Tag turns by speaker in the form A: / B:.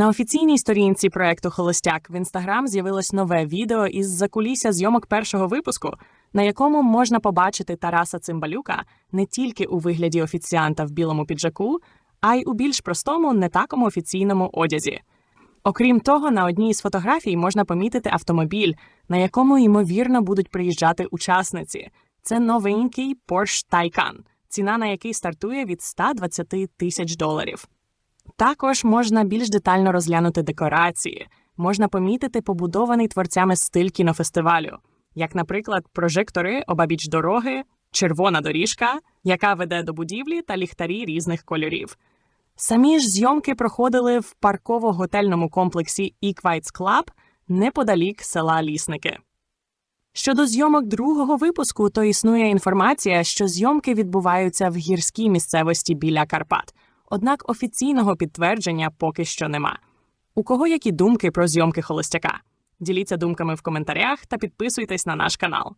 A: На офіційній сторінці проекту Холостяк в інстаграм з'явилось нове відео із закулісся зйомок першого випуску, на якому можна побачити Тараса Цимбалюка не тільки у вигляді офіціанта в білому піджаку, а й у більш простому, не такому офіційному одязі. Окрім того, на одній із фотографій можна помітити автомобіль, на якому ймовірно будуть приїжджати учасниці. Це новенький Porsche Taycan, ціна на який стартує від 120 тисяч доларів. Також можна більш детально розглянути декорації, можна помітити побудований творцями стиль кінофестивалю, як, наприклад, прожектори обабіч дороги, червона доріжка, яка веде до будівлі та ліхтарі різних кольорів. Самі ж зйомки проходили в парково-готельному комплексі Equites Club неподалік села Лісники. Щодо зйомок другого випуску, то існує інформація, що зйомки відбуваються в гірській місцевості біля Карпат. Однак офіційного підтвердження поки що нема. У кого які думки про зйомки холостяка? Діліться думками в коментарях та підписуйтесь на наш канал.